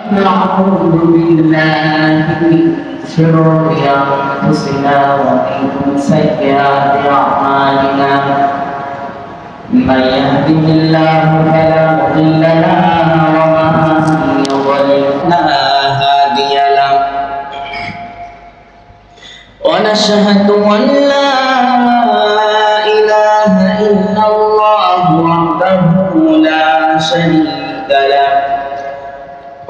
نعوذ بالله من شرور أنفسنا ومن سيئات أعمالنا من يهده الله فلا مضل له ومن يضلل فلا هادي له ونشهد أن لا إله إلا الله وحده لا شريك له.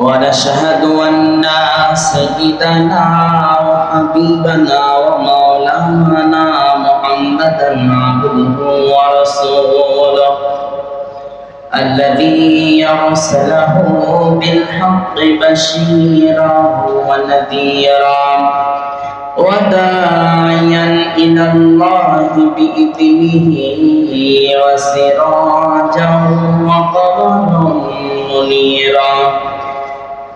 ونشهد أن سيدنا وحبيبنا ومولانا محمدا عبده ورسوله الذي أرسله بالحق بشيرا ونذيرا وداعيا إلى الله بإذنه وسراجا وقمرا منيرا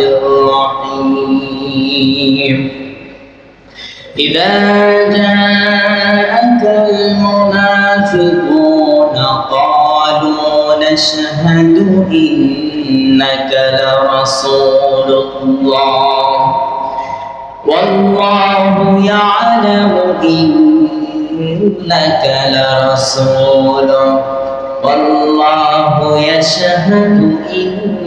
الرحيم. إذا جاءك المنافقون قالوا نشهد إنك لرسول الله. والله يعلم إنك لرسوله والله يشهد إن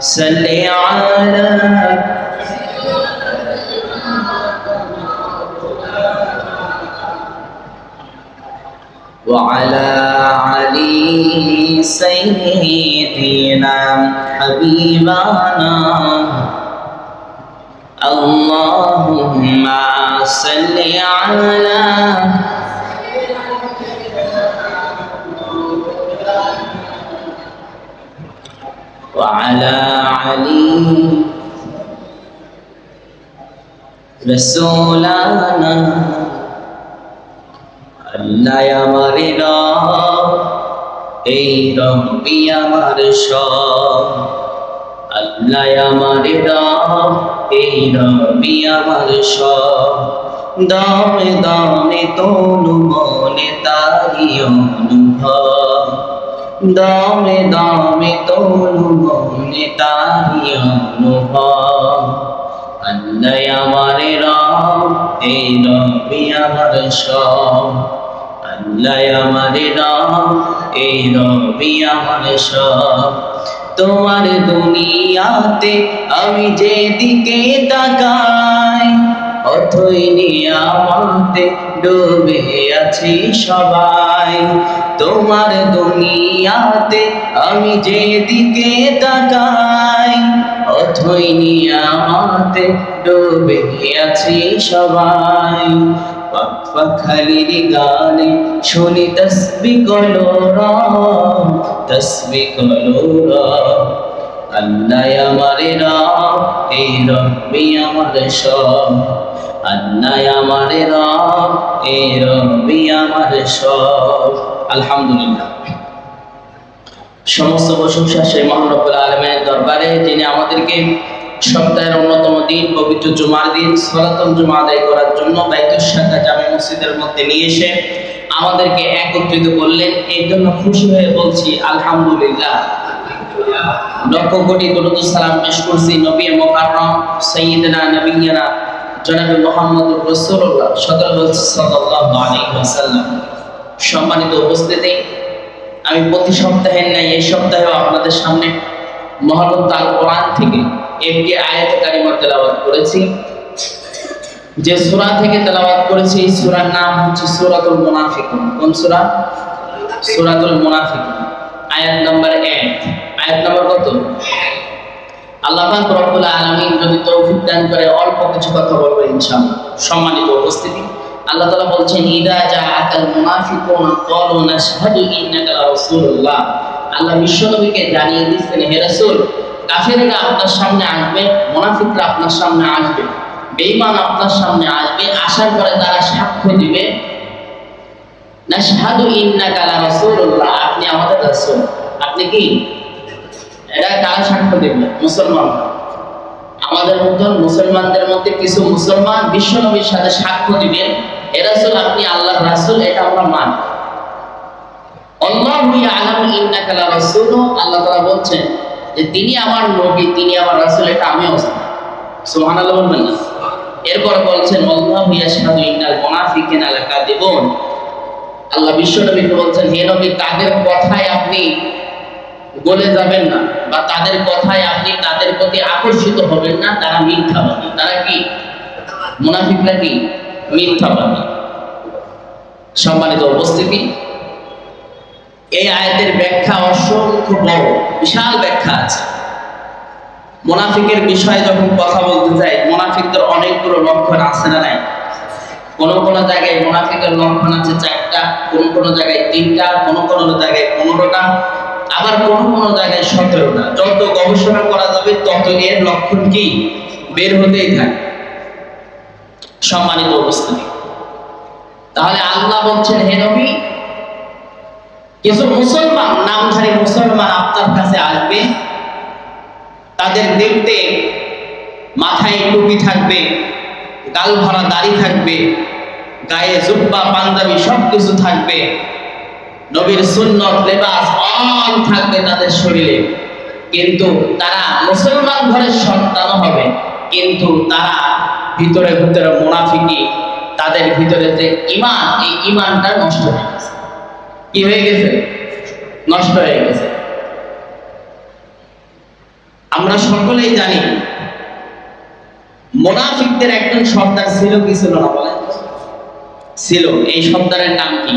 صل على وعلى علي سيدنا حبيبنا. اللهم صل على وعلى علي رسولنا আল্লাহ আমার রব এই রবি আমার সব আল্লাহ আমার রব এই রবি আমার সব দমে দমে তনু মনে তারি অনুভব দমে দমে তনু মনে তারি অনুভব। আল্লাহ আমার রব এই রবি আমার সব। আল্লাহ আমার রব এই রবি আমার সব। তোমার দুনিয়াতে আমি যেদিকে তাকাই, অথই নিয়ামতে ডুবে আছি সবাই। তোমার দুনিয়াতে আমি যেদিকে তাকাই, অথই নিয়ামতে ডুবে আছি সবাই। খালির গানে শুনি তসবি কলোর তসবি কলোর আল্লাহ আমার রব, এই রব্বি আমার সব। আল্লাহ আমার রব এই রব্বি আমার সব। আলহামদুলিল্লাহ। সমস্ত প্রশংসা সেই মহানবুল আলমের দরবারে, যিনি আমাদেরকে সপ্তাহের অন্যতম দিন, পবিত্র জুমার দিন সনাতন জুমা আদায় করার জন্য বাইতুল শাখা জামে মসজিদের মধ্যে নিয়ে এসে আমাদেরকে একত্রিত করলেন। এই জন্য খুশি হয়ে বলছি, আলহামদুলিল্লাহ। লক্ষ কোটি দরুদ সালাম পেশ করছি নবী মোকাররম সৈয়দনা নবিয়না জনাবে মোহাম্মদ রাসূলুল্লাহ সদর বলছি সাল্লাল্লাহু ওয়াসাল্লাম। সম্মানিত উপস্থিতি, আমি প্রতি সপ্তাহের ন্যায় এই সপ্তাহেও আপনাদের সামনে মহাগ্রন্থ আল কোরআন থেকে একটি আয়াত কারিমা তেলাওয়াত করেছি। যে সূরা থেকে তেলাওয়াত করেছি, এই সূরার নাম হচ্ছে সূরাতুল মুনাফিকুন। কোন সূরা? সূরাতুল মুনাফিকুন। আয়াত নাম্বার 1 আয়াত নাম্বার কত? আল্লাহ পাক রব্বুল যদি তৌফিক দান করে অল্প কিছু কথা বলব ইনশাআল্লাহ। সম্মানিত উপস্থিতি, আল্লাহ তাআলা বলছেন, ইদা জাআকাল মুনাফিকুন ক্বালু নাশহাদু ইন্নাকা রাসূলুল্লাহ আল্লাহ বিশ্বনবীকে জানিয়ে দিচ্ছেন হে রাসূল, কাফেররা আপনার সামনে আসবে, মুনাফিকরা আপনার সামনে আসবে, বেঈমান আপনার সামনে আসবে আসার পরে তারা সাক্ষ্য দিবে, নাশহাদু ইন্নাকা রাসূলুল্লাহ আপনি আমাদের রাসূল, আপনি কি এরা কার সাক্ষ্য দেবে? মুসলমান। আমাদের মধ্যে মুসলমানদের মধ্যে কিছু মুসলমান বিশ্ব নবীর সাথে সাক্ষ্য দিবেন এরা রাসূল, আপনি আল্লাহ রাসূল, এটা আমরা মানি। আল্লাহু আল্লাহ তাআলা বলছেন যে, তিনি আমার নবী, তিনি আমার রাসূল, এটা আমিও জানি সুবহানাল্লাহ বলবেন না। এরপর বলছেন, আল্লাহু আল্লাহ বিশ্ব নবীকে বলছেন, হে নবী তাদের কথায় আপনি বলে যাবেন না। বা তাদের কথায় আপনি তাদের প্রতি আকর্ষিত হবেন না, তারা মিথ্যাবাদী। তারা কি? মুনাফিকরা কি? মিথ্যাবাদী। সম্মানিত উপস্থিতি, এই আয়াতের ব্যাখ্যা অসংখ্য বড়, বিশাল ব্যাখ্যা আছে। মুনাফিকের বিষয়ে যখন কথা বলতে চাই মুনাফিকদের অনেকগুলো লক্ষণ আছে না নাই? কোন কোন জায়গায় মুনাফিকের লক্ষণ আছে চারটা, কোন কোন জায়গায় তিনটা, কোন কোন জায়গায় পনেরোটা আবার কোন কোন জায়গায় সতেরো না। যত গবেষণা করা যাবে, তত এর লক্ষণ কি? বের হতেই থাকে। সম্মানিত অবস্থানে তাহলে আল্লাহ বলছেন, হে নবী, কিছু মুসলমান, নামধারী মুসলমান আপনার কাছে আসবে। তাদের দেখতে মাথায় টুপি থাকবে গাল ভরা দাড়ি থাকবে, গায়ে জুব্বা, পাঞ্জাবি সব কিছু থাকবে। নবীর সুন্নত, লেবাস অল থাকবে তাদের শরীরে। কিন্তু তারা মুসলমান ঘরের সন্তান হবে। কিন্তু তারা ভিতরে ভিতরে মুনাফিকি, তাদের ভিতরে যে ইমান এই ইমানটা নষ্ট হয়ে গেছে। কি হয়ে গেছে? নষ্ট হয়ে গেছে। আমরা সকলেই জানি, মোনাফিকদের একজন সর্দার ছিল কি ছিল না বলেন? ছিল। এই সর্দারের নাম কি?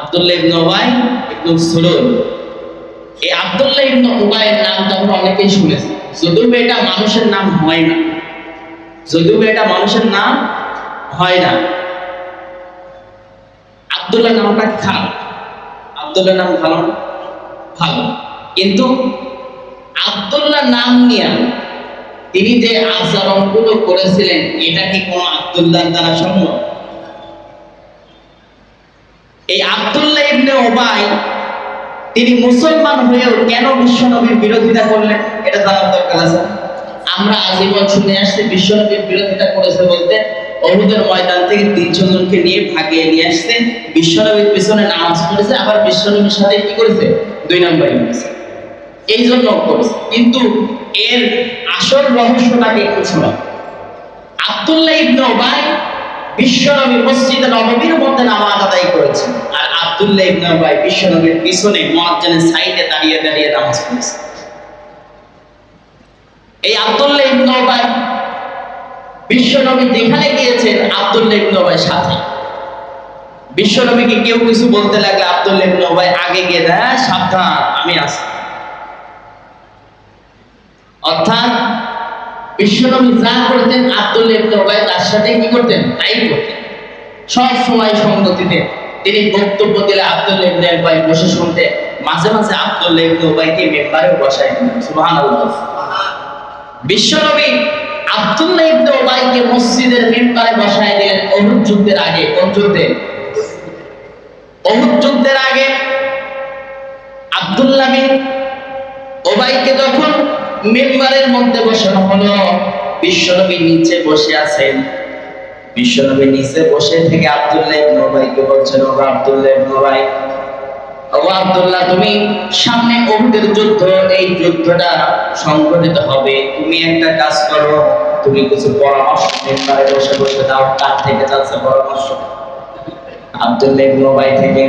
আব্দুল্লাহ ইবনে উবাই ইবনে সুলুল। এই আব্দুল্লাহ ইবনে উবাইয়ের নামটা আমরা অনেকেই শুনেছি। যদিও এটা মানুষের নাম হয় না। যদিও এটা মানুষের নাম হয় না। আব্দুল্লাহ নামটা খারাপ আব্দুল্লাহ নাম ভালো ভালো। কিন্তু আব্দুল্লাহ নাম নিয়ে তিনি যে আচরণগুলো করেছিলেন, এটা কি কোনো আব্দুল্লাহ দ্বারা সম্ভব? এই আব্দুল্লাহ ইবনে ওবাই তিনি মুসলমান হয়েও কেন বিশ্বনবীর বিরোধিতা করলেন, এটা জানার দরকার আছে। আমরা আজীবন শুনে আসছি, বিশ্বনবীর বিরোধিতা করেছে বলতে অহুদের ময়দান থেকে তিনশো জনকে নিয়ে ভাগিয়ে নিয়ে আসছে। বিশ্বনবীর পিছনে নামাজ পড়েছে, আবার বিশ্বনবীর সাথে কি করেছে? দুই নম্বরই করেছে এই জন্য করেছে। কিন্তু এর আসল রহস্যটাকে একটু শোনা আব্দুল্লাহ ইবনে ওবাই বিশ্বনবী মসজিদে নববীর মধ্যে নামাজ আদায় করেছেন আর আব্দুল্লাহ ইবনে ওবাই বিশ্বনবীর পিছনে মুয়াজ্জিনের সাইডে দাঁড়িয়ে দাঁড়িয়ে নামাজ পড়েছে। এই আব্দুল্লাহ ইবনে ওবাই বিশ্বনবী যেখানে গিয়েছেন আব্দুল্লাহ ইবনে ওবাই সাথে। বিশ্বনবীকে কেউ কিছু বলতে লাগলে আব্দুল্লাহ ইবনে ওবাই আগে গিয়ে দেয় "হ্যাঁ, সাবধান আমি আছি। অর্থাৎ বিশ্বনবী যা করতেন আব্দুল্লাহ ইবনে তার সাথে কি করতেন? তাই করতেন। সব সময় সঙ্গতিতে তিনি বক্তব্য দিলে আব্দুল্লাহ ইবনে উবাই বসে শুনতে, মাঝে মাঝে আব্দুল্লাহ ইবনে উবাইকে মেম্বারে বসায় সুবহানাল্লাহ। বিশ্বনবী আব্দুল্লাহ ইবনে উবাইকে মসজিদের মেম্বারে বসায় দিলেন অহুদ যুদ্ধের আগে। কোন যুদ্ধে? অহুদ যুদ্ধের আগে আব্দুল্লাহ বিন ওবাইকে যখন মেম্বারের মধ্যে বসানো হলো বিশ্বনবী নিচে বসে আছেন। বিশ্বনবী নিচে বসে থেকে আব্দুল্লাহ ইবনে ওবাইকে বলছেন ও আব্দুল্লাহ ইবনে ওবাই ও আব্দুল্লাহ, তুমি সামনে উহুদের যুদ্ধ, এই যুদ্ধটা সংঘটিত হবে। তুমি একটা কাজ করো, তুমি কিছু পরামর্শ মেম্বারে বসে বসে দাও কার থেকে যাচ্ছে পরামর্শ। আব্দুল্লাহ ইবনে ওবাই থেকে।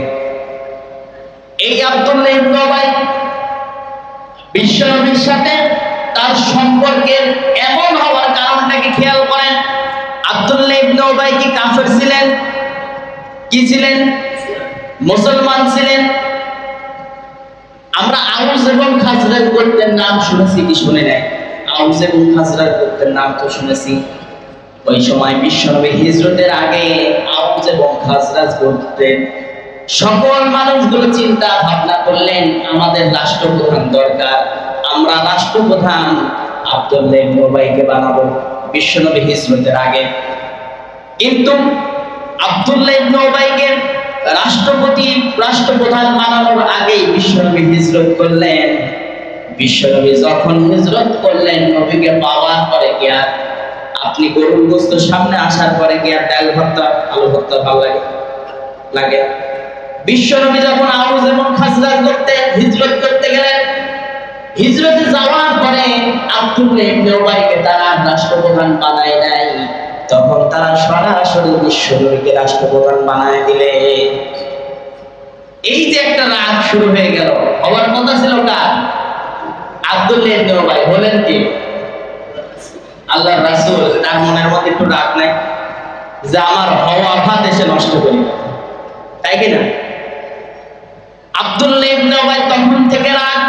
এই আব্দুল্লাহ ইবনে ওবাই বিশ্বনবীর সাথে তার সম্পর্কের এমন হওয়ার কারণটাকে খেয়াল করেন। আব্দুল্লাহ ইবনে উবাই কি কাফের ছিলেন? কি ছিলেন? মুসলমান ছিলেন? আমরা আউস এবং খাজরাজ গোত্রের নাম শুনেছি কি শুনে নাই? আউস এবং খাজরাজ গোত্রের নাম তো শুনেছি। ওই সময় বিশ্বনবী হিজরতের আগে আউস এবং খাজরাজ গোত্রের সকল মানুষগুলো চিন্তা ভাবনা করলেন, আমাদের রাষ্ট্রপ্রধান দরকার, আমরা রাষ্ট্রপ্রধান। আব্দুল্লাহ ইবনে বানাবো। বিশ্বনবী হিজরতের আগে। কিন্তু আব্দুল্লাহ ইবনে রাষ্ট্রপতি, রাষ্ট্রপ্রধান বানানোর আগেই বিশ্বনবী হিজরত করলেন। বিশ্বনবী যখন হিজরত করলেন, নবীকে পাওয়ার পরে আর? আপনি গরুর গোস্ত সামনে আসার পরে আর ডাল ভর্তা, আলু ভর্তা ভালো লাগে? লাগে। বিশ্বনবী যখন আউজ এবং খাজরাজ করতে হিজরত করতে গেলেন হিজরতে যাওয়ার পরে আব্দুল্লাহ ইবনে উবাইকে তারা রাষ্ট্রপ্রধান বানায় নাই। তখন তারা সরাসরি বিশ্বনবীকে রাষ্ট্রপ্রধান বানায় দিলে। এই যে একটা রাগ শুরু হয়ে গেল, হওয়ার কথা ছিল কার? আব্দুল্লাহ ইবনে উবাই। হলেন কি? আল্লাহর রাসূল, তার মনের মধ্যে একটু রাগ নাই যে আমার হওয়া ভাত এসে নষ্ট করি। তাই কি না? আব্দুল্লাহ ইবনে উবাই তখন থেকে রাগ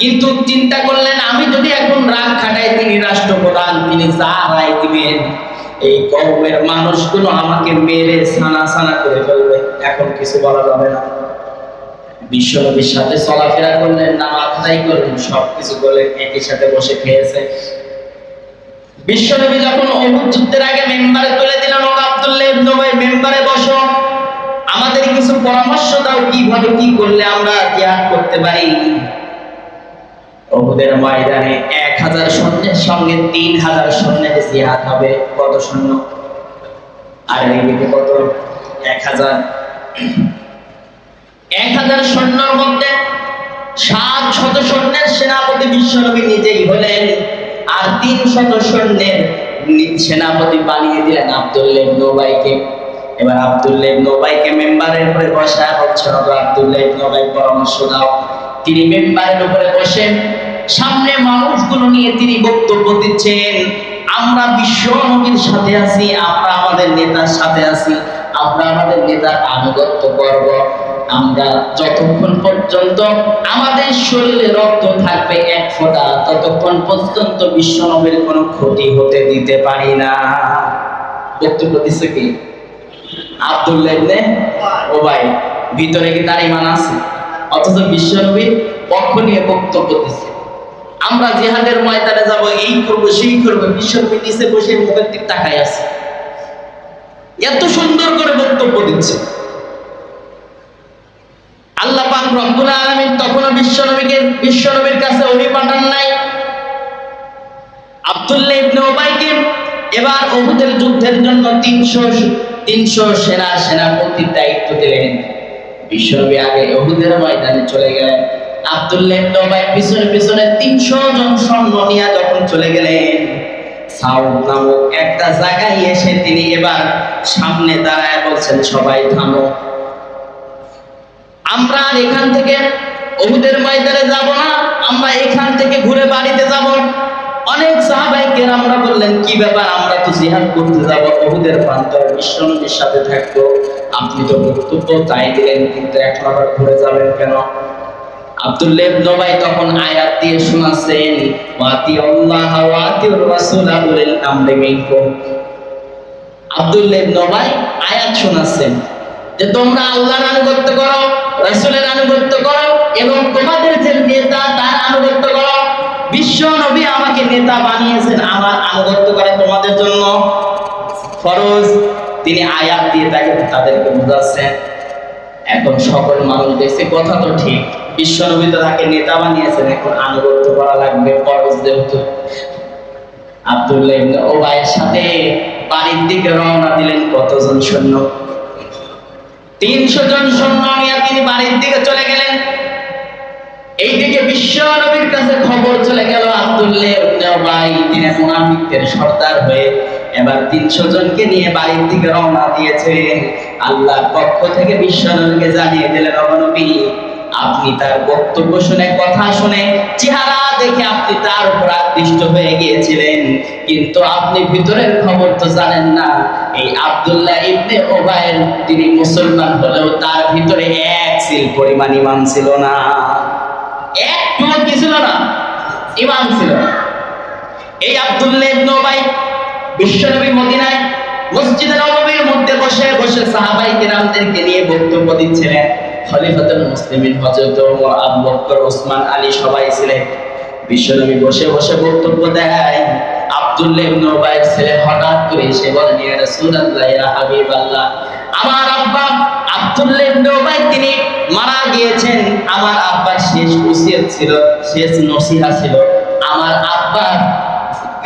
কিন্তু চিন্তা করলেন, আমি যদি এখন রাগ খাটাই তিনি রাষ্ট্রপ্রধান, তিনি যা রায় দিবেন, এই কওমের মানুষগুলো আমাকে মেরে সানা সানা করে ফেলবে। এখন কিছু বলা যাবে না। বিশ্বনবীর সাথে চলাফেরা করলেন, নামাজ আদায় করলেন, সবকিছু করলেন, একই সাথে বসে খেয়েছে। বিশ্বনবী যখন অহুদ যুদ্ধের আগে মেম্বারে তুলে দিলেন ও আব্দুল্লাহ উবাই, মেম্বারে বসো। আমাদের কিছু পরামর্শ দাও, কীভাবে কি করলে আমরা জিহাদ করতে পারি? অহুদের ময়দানে এক হাজার সৈন্যের সঙ্গে তিন হাজার সৈন্যের জিহাদ হবে। কত সৈন্য? আর এইদিকে কত? এক হাজার। এক হাজার সৈন্যর মধ্যে সাত শত সৈন্যের সেনাপতি বিশ্বনবী নিজেই হলেন আর তিন শত সৈন্যের সেনাপতি বানিয়ে দিলেন আব্দুল্লাহ ইবনে উবাইকে। এবার আব্দুল্লাহ ইবনে উবাইকে মেম্বারের উপরে বসা হচ্ছে না তো আব্দুল্লাহ পরামর্শ দাও। তিনি মেম্বারের উপরে বসে সামনে মানুষগুলো নিয়ে তিনি বক্তব্য দিচ্ছেন। আমরা বিশ্ব নবীর সাথে আছি, আমরা আমাদের নেতার সাথে আছি, আমরা আমাদের নেতার আনুগত্য করব। আমরা যতক্ষণ পর্যন্ত আমাদের শরীরে রক্ত থাকবে এক ফোঁটা, ততক্ষণ পর্যন্ত বিশ্ব নবীর কোনো ক্ষতি হতে দিতে পারি না। বক্তব্য দিচ্ছে কি? আব্দুল্লাহ ইবনে ওবাই। ভিতরে কি তার ইমান আছে? অথচ বিশ্বনবীর পক্ষ নিয়ে বক্তব্য দিচ্ছে আমরা জিহাদের ময়দানে যাব, এই করব, সেই করব, বিশ্বনবী নিচে বসে দিক তাকায় আছে। এত সুন্দর করে বক্তব্য দিচ্ছে। আল্লাহ পাক তখনও বিশ্বনবীকে, বিশ্বনবীর কাছে ওহী পাঠান নাই। আব্দুল্লাহ ইবনে এবার উহুদের যুদ্ধের জন্য 300 300 সেনা, সেনাপতির দায়িত্ব দিলেন। বিশ্বনবী আগে উহুদের ময়দানে চলে গেলেন। আব্দুল্লাহ ইবনে পিছনে পিছনে 300 জন সৈন্য নিয়ে যখন চলে গেলেন সাউদ নামক একটা জায়গায় এসে তিনি এবার সামনে দাঁড়ায় বলছেন, সবাই থামো। আমরা এখান থেকে অহুদের ময়দানে যাব না, আমরা এখান থেকে ঘুরে বাড়িতে যাব। অনেক সাহাবাই আমরা বললেন, কি ব্যাপার? আমরা তো জিহাদ করতে যাব অহুদের প্রান্তর বিশ্বনবীর সাথে থাকতো আপনি তো বক্তব্য তাই দিলেন, কিন্তু এখন আবার ঘুরে যাবেন কেন? আব্দুল্লাহ ইবনে তখন আয়াত দিয়ে শোনাচ্ছেন, ওয়াতি আল্লাহ ওয়াতিউর রাসূলা উলিল আমরি মিনকুম। আব্দুল্লাহ ইবনে উবাই আয়াত শোনাচ্ছেন, যে তোমরা আল্লাহর আনুগত্য করো, রাসূলের আনুগত্য করো এবং তোমাদের বিশ্ব নবী আমাকে নেতা বানিয়েছেন, আমার আনুগত্য করা তোমাদের জন্য। ফরজ, তিনি আয়াত দিয়ে তাকে তাদেরকে বোঝাচ্ছেন। এখন সকল মানুষ দেখছে, কথা তো ঠিক। বিশ্বনবী তো তাকে নেতা বানিয়েছেন, এখন আনুগত্য করা লাগবে ফরজ যেহেতু আব্দুল্লাহ ইবনে ওবাইয়ের সাথে বাড়ির দিকে রওনা দিলেন কতজন সৈন্য? তিনশো জন সৈন্য নিয়ে তিনি বাড়ির দিকে চলে গেলেন। এইদিকে বিশ্ব কাছে খবর চলে গেল আব্দুল্লাহ উবাই তিনি সর্দার হয়ে এবার তিনশো জনকে নিয়ে বাড়ির দিকে রওনা দিয়েছে। পক্ষ থেকে জানিয়ে দিলেন অবনবী আপনি তার বক্তব্য শুনে, কথা শুনে, চেহারা দেখে আপনি তার উপর আকৃষ্ট হয়ে গিয়েছিলেন। কিন্তু আপনি ভিতরের খবর তো জানেন না, এই আব্দুল্লাহ ইবনে ওবায়ের তিনি মুসলমান হলেও তার ভিতরে এক সিল পরিমাণ ইমান ছিল না। একটু কি ছিল না ইমান ছিল। এই আব্দুল্লাহ ইবনে ওবাই বিশ্বনবী মদিনায় মসজিদে নববীর মধ্যে বসে বসে সাহাবাই কেরামদেরকে নিয়ে বক্তব্য দিচ্ছিলেন। খলিফাতুল মুসলিমিন হযরত ওমর, আবু বকর, ওসমান, আলী সবাই ছিলেন। বিশ্বনবী বসে বসে বক্তব্য দেয়। আব্দুল্লাহ ইবনে উবাইর ছেলে হঠাৎ করে এসে বলেন ইয়া রাসূলুল্লাহ, ইয়া হাবিবাল্লাহ, আমার আব্বা আব্দুল্লাহ ইবনে উবাই তিনি মারা গিয়েছেন, আমার আব্বার শেষ ওসিয়ত ছিল, শেষ নসিহা ছিল। আমার আব্বার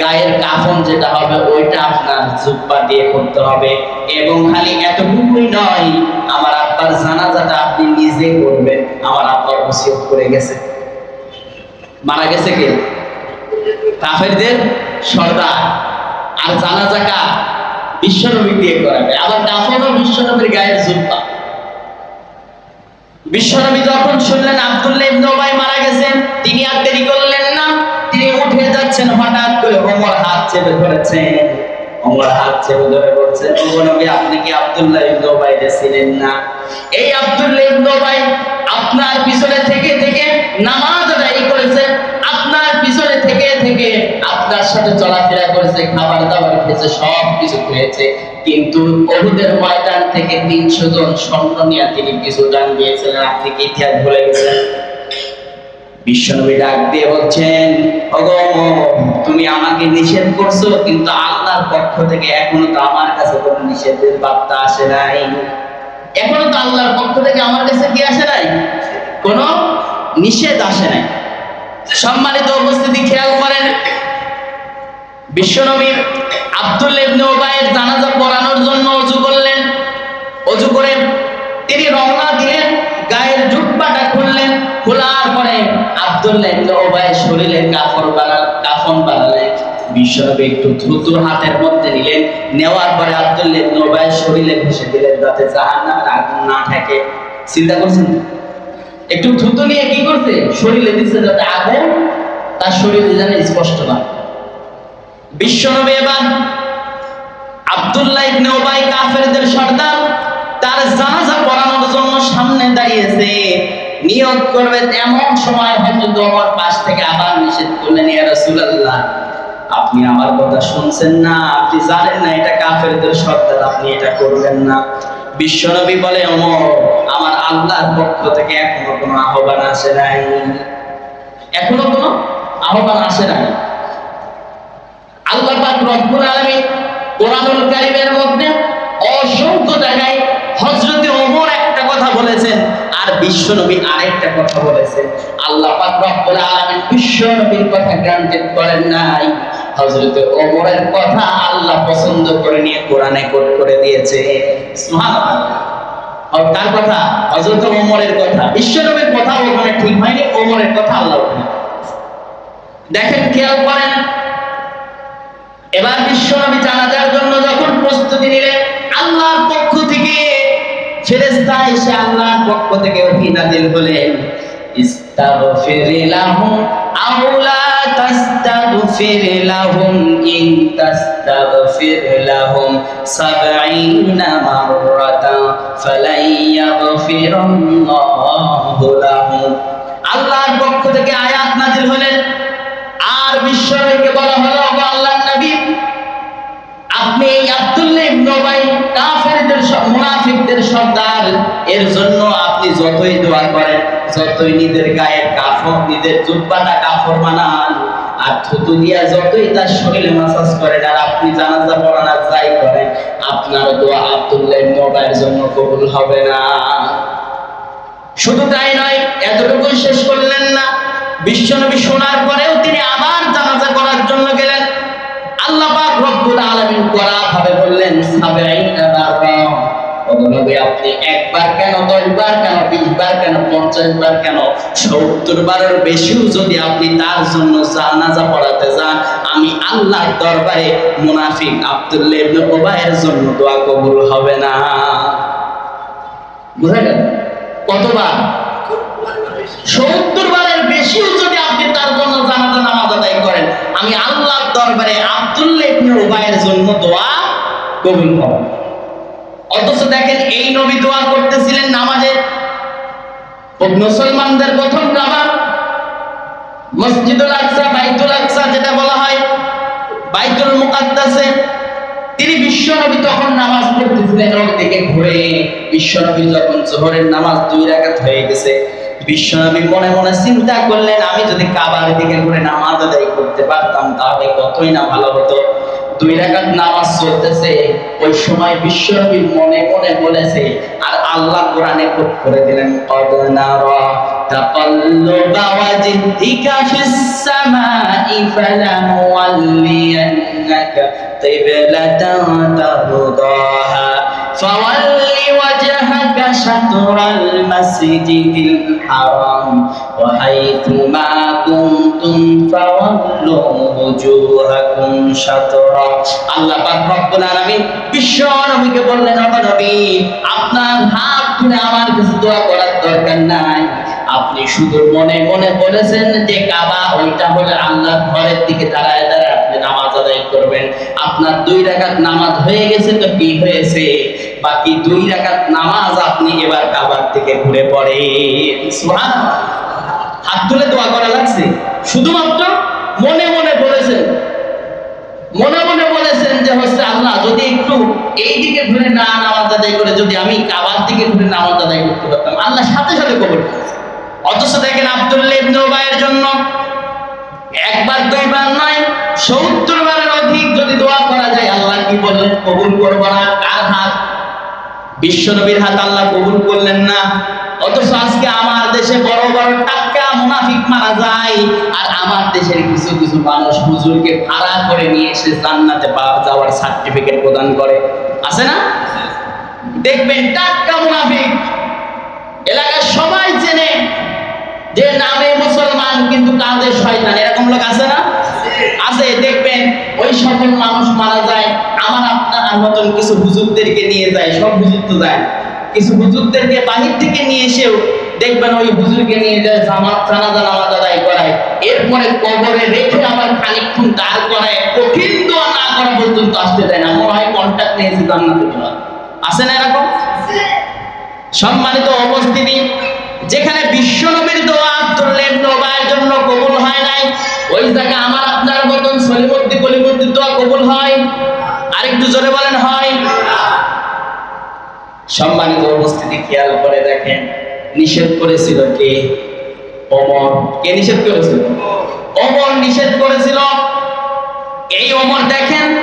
গায়ের কাফন যেটা হবে, ওইটা আপনার জুব্বা দিয়ে করতে হবে। এবং খালি এতটুকুই নয়, আমার আব্বার জানাজাটা আপনি নিজে করবেন আমার আব্বার ওসিয়ত করে গেছে। মারা গেছে কে? কাফেরদের সর্দার। আর জানাজা কা বিশ্বনবী দিয়ে করাবে। আবার কাফনও বিশ্বনবীর গায়ের জুব্বা। বিশ্বনবী যখন শুনলেন আব্দুল্লাহ ইবনে উবাই মারা গেছেন, তিনি আর দেরি করলেন না। তিনি উঠে যাচ্ছেন, হঠাৎ করে ওমর হাত চেপে ধরেছেন। ওমর হাত চেপে ধরে বলছেন ওগো নবী, আপনি কি আব্দুল্লাহ ইবনে উবাই ছিলেন না? এই আব্দুল্লাহ ইবনে উবাই আপনার পিছনে থেকে থেকে নামাজ আদায় করেছে। আপনার পিছনে থেকে থেকে আপনার সাথে চলাফেরা করেছে খাবার দাবার খেয়েছে সব কিছু খেয়েছে। কিন্তু অহুদের ময়দান থেকে তিনশো জন স্বর্ণ নিয়ে তিনি কিছু দান দিয়েছিলেন আপনি কি ইতিহাস ভুলে গেছেন। বিশ্বনবী ডাক দিয়ে বলছেন তুমি আমাকে নিষেধ করছ, কিন্তু আল্লাহর পক্ষ থেকে এখনও তো আমার কাছে কোনো নিষেধের বার্তা আসে নাই। এখনও তো আল্লাহর পক্ষ থেকে আমার কাছে কি আসে নাই? কোনো নিষেধ আসে নাই। সম্মানিত উপস্থিতি খেয়াল করেন বিশ্বনবী আব্দুল্লাহ ইবনে জানাজা পড়ানোর জন্য অজু করলেন। অজু করে তিনি রওনা দিলেন, গায়ের জুব্বাটা খুললেন, খোলার পরে আব্দুল্লাহ ইবনে শরীরে কাফন বানাল কাফন বানালেন বিশ্বনবী একটু দ্রুত হাতের মধ্যে নিলেন, নেওয়ার পরে আব্দুল্লাহ ইবনে শরীরে ঘষে দিলেন যাতে জাহান্নামের আগুন না থাকে চিন্তা করছেন? একটু দ্রুত নিয়ে কি করছে? শরীরে দিচ্ছে যাতে আগুন, তার শরীরে যেন স্পষ্ট না কাফেরদের সর্দার, তার জানাজা পড়ানোর জন্য সামনে দাঁড়িয়েছে। নিয়ত করবে এমন সময় হয়তো তোমার পাশ থেকে আবার নিষেধ করলেন আপনি আমার কথা শুনছেন না, আপনি জানেন না এটা কাফেরদের সর্দার, আপনি এটা করবেন না। বিশ্বনবী বলে অমর আমার আল্লাহর পক্ষ থেকে এখনও কোনো আহ্বান আসে নাই। এখনও কোনো আহ্বান আসে নাই। আল্লাহ পাক রব্বুল আলামিন কোরআনুল কারীমের মধ্যে অসংখ্য জায়গায় হযরতে ওমর একটা কথা বলেছেন আর বিশ্বনবী আরেকটা কথা বলেছেন। আল্লাহ পাক রব্বুল আলামিন বিশ্বনবীর কথা গ্রান্টেড করেন নাই। হযরতে ওমরের কথা আল্লাহ পছন্দ করে নিয়ে কোরআনে কোট করে দিয়েছে। সুবহানাল্লাহ। আর কার কথা, হযরত ওমরের কথা বিশ্বনবীর কথা ওখানে ঠিক হয়নি, ওমরের কথা আল্লাহ দেখেন, খেয়াল করেন এবার বিশ্বনবী জানাজার জন্য যখন প্রস্তুতি নিলেন, আল্লাহর পক্ষ থেকে ফেরেশতা এসে আল্লাহর পক্ষ থেকে ওহী নাযিল হলেন। ইস্তাগফির লাহুম আও লা তাস্তাগফির লাহুম ইন তাস্তাগফির লাহুম সাবঈনা মাররাতান ফালাই ইয়াগফিরাল্লাহু লাহুম। আল্লাহর পক্ষ থেকে আয়াত নাযিল হলেন। আর বিশ্বনবীকে বলা হলো নবী আপনি আব্দুল্লাহ ইবনে উবাই কাফেরদের মুনাফিকদের সর্দার। এর জন্য আপনি যতই দোয়া করেন, যতই নিজের গায়ের কাফন, নিজের জুব্বাটা কাফর বানান, আর থুতু দিয়া যতই তার শরীরে মাসাজ করেন, আর আপনি জানাজা পড়ান যাই করেন, আপনার দোয়া আব্দুল্লাহ ইবনে উবাইয়ের জন্য কবুল হবে না। শুধু তাই নয়, এতটুকুই শেষ করলেন না। বিশ্বনবী শোনার পরেও রব্বুল আলামিন করা ভাবে বললেন সাবেঈনা বাররা আপনি একবার কেন কেন কেন পঞ্চাশ বার কেন সত্তর বারের বেশিও যদি আপনি তার জন্য জানাজা পড়াতে যান, আমি আল্লাহর দরবারে মুনাফিক আব্দুল্লাহ জন্য দোয়া কবুল হবে না। বুঝা গেল কতবার? সত্তর বারের বেশিও যদি আপনি তার জন্য জানাজা আমি আল্লাহর দরবারে আব্দুল্লাহ ইবনে উবাইয়ের জন্য দোয়া কবুল করব। অথচ দেখেন, এই নবী দোয়া করতেছিলেন নামাজে। মুসলমানদের প্রথম নামাজ। মসজিদুল আকসা, বাইতুল আকসা যেটা বলা হয়, বাইতুল মুকাদ্দাসে। তিনি বিশ্বনবী তখন নামাজ পড়তেছিলেন ওর দিকে ঘুরে বিশ্বনবী যখন জোহরের নামাজ দুই রাকাত হয়ে গেছে। বিশ্বনবী মনে মনে চিন্তা করলেন, আমি যদি কাবার দিকে করে নামাজ আদায় করতে পারতাম, তাহলে কতই না ভালো হতো। দুই রাকাত নামাজ চলতেছে, ওই সময় বিশ্বনবী মনে মনে বলেছে, আর আল্লাহ কোরআনে কোট করে দিলেন, কদ নারা তাকাল্লুবা ওয়াজহিকা ফিস সামাই ফালানুওয়াল্লিয়ান্নাকা কিবলাতান ফাওয়াল্লি وجهك شطر المسجد الحرام وحيث ما كنتم فولوا وجوهكم شطرا আল্লাহ পাক রব্বুল আলামিন বিশ্ব নবীকে বললেন ও নবী আপনার হাত তুলে আমার কাছে দোয়া করার দরকার নাই আপনি শুধু মনে মনে বলেছেন যে কাবা ওইটা হলে আল্লাহর ঘরের দিকে দাঁড়ায় দাঁড়ায় আপনি নামাজ আদায় করবেন আপনার দুই রাকাত নামাজ হয়ে গেছে তো কি হয়েছে বাকি দুই রাকাত নামাজ আপনি এবার কাবার থেকে ঘুরে পড়ে হাত তুলে দোয়া করা লাগছে? শুধুমাত্র মনে মনে বলেছেন। মনে মনে বলেছেন যে হচ্ছে আল্লাহ, যদি একটু এই দিকে ঘুরে না নামাজ আদায় করে যদি আমি কাবার দিকে ঘুরে নামাজ আদায় করতে পারতাম। আল্লাহ সাথে সাথে কবর অথচ দেখেন আব্দুল্লাহ ইবনে উবাইয়ের জন্য একবার, দুইবার নয়, সত্তর বারের অধিক যদি দোয়া করা যায়, আল্লাহ কি বললেন? কবুল করব না। কার হাত? বিশ্বনবীর হাত আল্লাহ কবুল করলেন না। অথচ আজকে আমার দেশে বড় বড় টাক্কা মুনাফিক মারা যায়, আর আমার দেশের কিছু কিছু মানুষ হুজুরকে ভাড়া করে নিয়ে এসে জান্নাতে পাওয়া যাওয়ার সার্টিফিকেট প্রদান করে। আছে না? দেখবেন টাক্কা মুনাফিক, এলাকার সবাই জেনে যে নামে মুসলমান কিন্তু কাজে শয়তান। এরকম লোক আছে না? আছে দেখবেন ওই সকল মানুষ মারা যায় আমার আপনার মতন কিছু হুজুরদেরকে নিয়ে যায় সব হুজুর তো যায়। কিছু হুজুরদেরকে বাহির থেকে নিয়ে এসেও দেখবেন ওই হুজুরকে নিয়ে যায় জামাত জানাজা নামাজ আদায় করায়। এরপরে কবরে রেখে আবার খানিকক্ষণ দাঁড় করায় কঠিন দোয়া না করা পর্যন্ত আসতে দেয় না। মনে হয় কন্ট্যাক্ট নিয়েছে জান্নাতে আছে না এরকম? সম্মানিত উপস্থিতি যেখানে বিশ্বনবীর দোয়া আব্দুল্লাহ নবায়ের জন্য কবুল হয় নাই, ওই জায়গায় আমার আপনার মতন সলিমুদ্দি কলিমুদ্দির দোয়া কবুল হয়। আরেকটু জোরে বলেন, হয়। সম্মানিত উপস্থিতি, খেয়াল করে দেখেন, নিষেধ করেছিল কে? অমর কে নিষেধ করেছিল? অমর নিষেধ করেছিল। এই অমর দেখেন,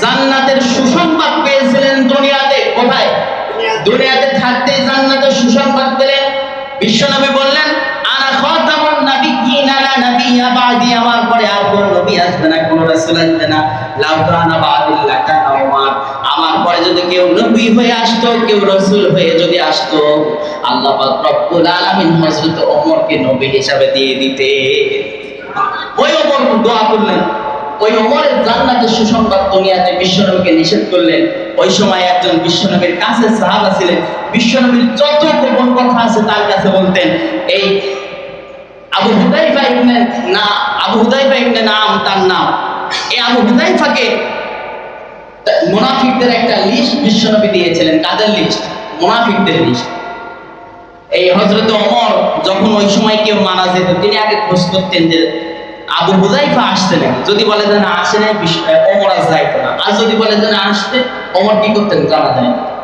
জান্নাতের সুসংবাদ পেয়েছিলেন দুনিয়াতে। কোথায়? দুনিয়াতে থাকতে জান্নাতের সুসংবাদ পেলেন বিশ্বনবী বললেন আনা খাতামুন নাবিয়্যিন, লা নাবিয়্যা বাদি আমার পরে আর কোন নবী আসবে না, কোন রাসূল আসবে না। লাউ কানা বাদিল লাকানা উমার। আমার পরে যদি কেউ নবী হয়ে আসতো, কেউ রাসূল হয়ে যদি আসতো, আল্লাহ পাক রব্বুল আলামিন হযরত ওমরকে নবী হিসাবে দিয়ে দিতে ওই ওমর দোয়া করলেন। ওই ওমরের জান্নাতের সুসংবাদ দুনিয়াতে বিশ্বনবীকে নিষেধ করলেন। ওই সময় একজন বিশ্বনবীর কাছে সাহাবা ছিলেন। বিশ্বনবীর যত গোপন কথা আছে, তার কাছে বলতেন, এই আবু হুদাইফা ইবনে, না, আবু হুদাইফা ইবনে নাম তার নাম। এই আবু হুদাইফাকে মুনাফিকদের একটা লিস্ট বিশ্বনবী দিয়েছিলেন কাদের লিস্ট মুনাফিকদের লিস্ট এই হজরত ওমর যখন ওই সময় কেউ মারা যেত, তিনি আগে খোঁজ করতেন যে আবু হুদাইফা আসছে নাকি যদি বলে যে না, আসে বিশ- ওমর আজ যাইতো না। আর যদি বলে যে না আসতে ওমর কি করতেন জানা যায় না।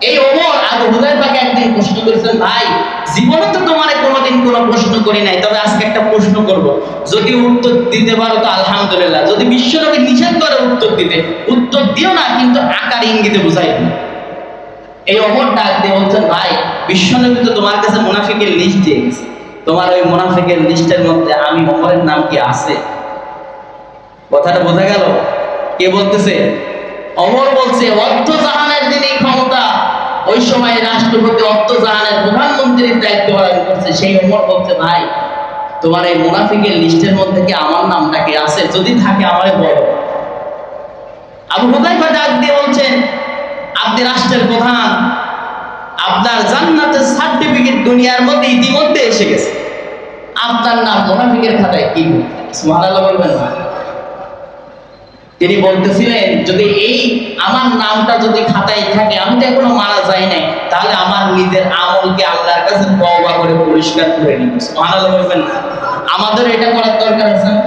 এই ওমর আবু হুদাইফাকে একদিন প্রশ্ন করেছিলেন ভাই, জীবনে তো তোমার কোনোদিন কোনো প্রশ্ন করি নাই, তবে আজকে একটা প্রশ্ন করব। যদি উত্তর দিতে পারো তো আলহামদুলিল্লাহ। যদি বিশ্বনবী নিষেধ করে উত্তর দিতে, উত্তর দিও না, কিন্তু আকার ইঙ্গিতে বুঝাই এই অমর ডাক দিয়ে বলছেন, ভাই, বিশ্বনবী তো তোমার কাছে মুনাফিকের লিস্ট দিয়ে গেছে। তোমার ওই মুনাফিকের লিস্টের মধ্যে আমি অমরের নাম কি আছে? কথাটা বোঝা গেল? কে বলতেছে? অমর বলছে অর্থ জাহানের যিনি ক্ষমতা, ওই সময় রাষ্ট্রপতি অর্থ জাহানের প্রধানমন্ত্রীর দায়িত্ব পালন করছে, সেই অমর বলছে, ভাই, তোমার এই মুনাফিকের লিস্টের মধ্যে কি আমার নামটা কি আছে? যদি থাকে আমারে বলো। আবু হুদাইফা ডাক দিয়ে বলছেন, আপনি রাষ্ট্রের প্রধান, আপনার জান্নাতের সার্টিফিকেট দুনিয়ার মধ্যে ইতিমধ্যে এসে গেছে। আপনার নাম মোনাফিকের খাতায় কি বলবেন তিনি বলতেছিলেন, যদি এই আমার নামটা যদি খাতায় থাকে, আমি তো এখনও মারা যাই নাই, তাহলে আমার নিজের আমলকে আল্লাহর কাছে তওবা করে পরিষ্কার করে নিব। সুবহানাল্লাহ বলবেন না। আমাদের এটা করার দরকার আছে না?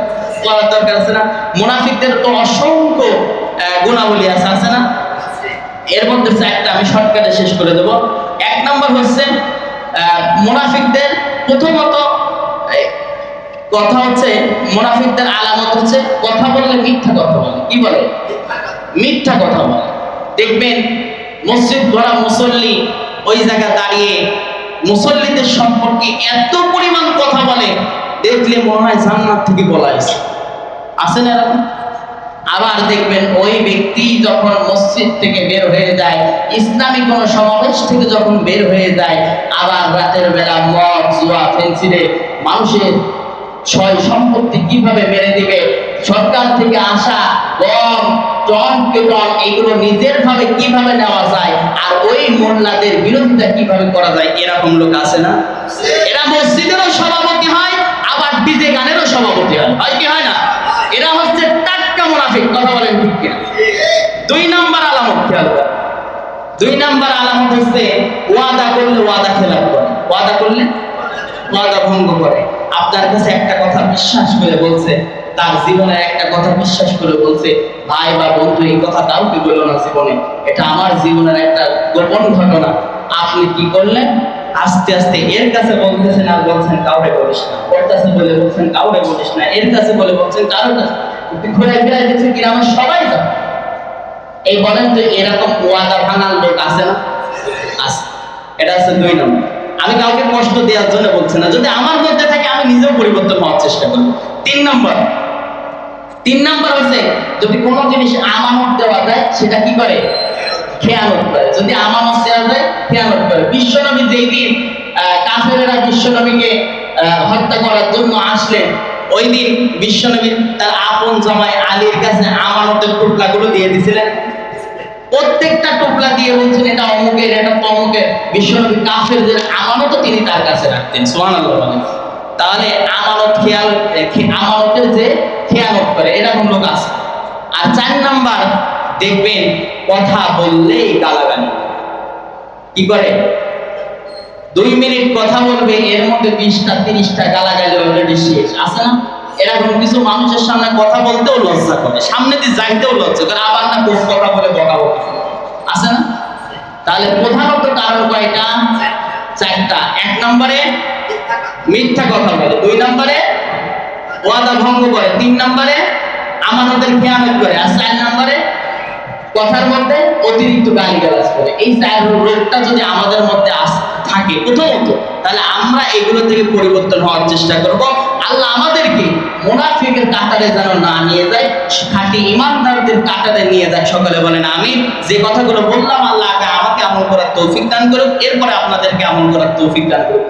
করার দরকার আছে না? মুনাফিকদের তো অসংখ্য গুণাবলী আছে আছে না? এর মধ্যে একটা আমি শর্টকাটে শেষ করে দেব। এক নম্বর হচ্ছে মুনাফিকদের প্রথমত কথা হচ্ছে, মুনাফিকদের আলামত হচ্ছে কথা বললে মিথ্যা কথা বলে। কি বলে? মিথ্যা কথা বলে। দেখবেন, মসজিদ ভরা মুসল্লি ওই জায়গা দাঁড়িয়ে মুসল্লিদের সম্পর্কে এত পরিমাণ কথা বলে, দেখলে মনে হয় জান্নাত থেকে বলা হয়েছে। না এরকম? আবার দেখবেন ওই ব্যক্তি যখন মসজিদ থেকে বের হয়ে যায়, ইসলামী কোন সমাবেশ থেকে যখন বের হয়ে যায়, আবার রাতের বেলা মদ, জুয়া, ফেন্সিলে মানুষের ছয় সম্পত্তি কীভাবে মেরে দিবে? সরকার থেকে আসা গম টন টন এগুলো নিজের ভাবে কীভাবে নেওয়া যায়? আর ওই মোল্লাদের বিরোধিতা কীভাবে করা যায়? এরকম লোক আছে না? এরা মসজিদেরও সভাপতি হয়, আবার ডিজে গানেরও সভাপতি হয়। হয় কি হয় না? এরা মুনাফিক কথা বলেন ঠিক কিনা। দুই নাম্বার আলামত খেয়াল করেন। দুই নাম্বার আলামত হচ্ছে ওয়াদা করলে ওয়াদা খেলাপ করে। ওয়াদা করলে ওয়াদা ভঙ্গ করে। আপনার কাছে একটা কথা বিশ্বাস করে বলছে, তার জীবনের একটা কথা বিশ্বাস করে বলছে, ভাই বা বন্ধু, এই কথা কাউকে বলো না জীবনে। এটা আমার জীবনের একটা গোপন ঘটনা। আপনি কি করলেন? আস্তে আস্তে এর কাছে বলতেছেন আর বলছেন কাউরে বলিস না। ওর কাছে বলে বলছেন, কাউরে বলিস না। এর কাছে বলে বলছেন, কারোর কাছে গ্রামের সবাই যাবে এই বলেন তো, এরকম ওয়াদা ভাঙার লোক আছে না? আছে। এটা হচ্ছে দুই নম্বর। আমি কাউকে কষ্ট দেওয়ার জন্য বলছি না। যদি আমার মধ্যে থাকে, আমি নিজেও পরিবর্তন হওয়ার চেষ্টা করব। তিন নম্বর। তিন নম্বর হচ্ছে, যদি কোনো জিনিস আমানত দেওয়া যায়, সেটা কি করে? খেয়ালত করে। যদি আমানত দেওয়া যায় খেয়ালত করে। বিশ্বনবী যেই দিন কাফেরেরা বিশ্বনবীকে হত্যা করার জন্য আসলেন ওই দিন বিশ্বনবী তার আপন জামাই আলীর কাছে আমানতের টুকরাগুলো দিয়ে দিয়েছিলেন প্রত্যেকটা টুকরা দিয়ে বলছেন, এটা অমুকের, এটা তমুকের। বিশ্বনবী কাফেরদের আমানতও তিনি তার কাছে রাখতেন বলেন। তাহলে আমানত খেয়াল আমানতের যে খেয়ালত করে, এরকম লোক আছে। আর চার নাম্বার, দেখবেন, কথা বললেই গালাগালি। কি করে? দুই মিনিট কথা বলবে, এর মধ্যে বিশটা, তিরিশটা গালা গালাগালি অলরেডি শেষ, আছে না? এরকম কিছু মানুষের সামনে কথা বলতেও লজ্জা করে, সামনে দিয়ে যাইতেও লজ্জা করে, আবার না কোন কথা বলে বকাবো আছে না? তাহলে প্রধানত কারণ কয়টা? চারটা। এক নম্বরে মিথ্যা কথা বলে, দুই নম্বরে ওয়াদা ভঙ্গ করে, তিন নম্বরে আমানতের খেয়ানত করে, আর চার নম্বরে কথার মধ্যে অতিরিক্ত গালিগালাজ করে। এই চার রোগটা যদি আমাদের মধ্যে আস থাকে প্রথমত তাহলে আমরা এগুলো থেকে পরিবর্তন হওয়ার চেষ্টা করব। আল্লাহ আমাদেরকে মুনাফিকের কাতারে যেন না নিয়ে যায়, খাঁটি ইমানদারদের কাতারে নিয়ে যায়। সকলে বলেন আমি যে কথাগুলো বললাম, আল্লাহ আমাকে আমল করার তৌফিক দান করুক, এরপরে আপনাদেরকে আমল করার তৌফিক দান করুক।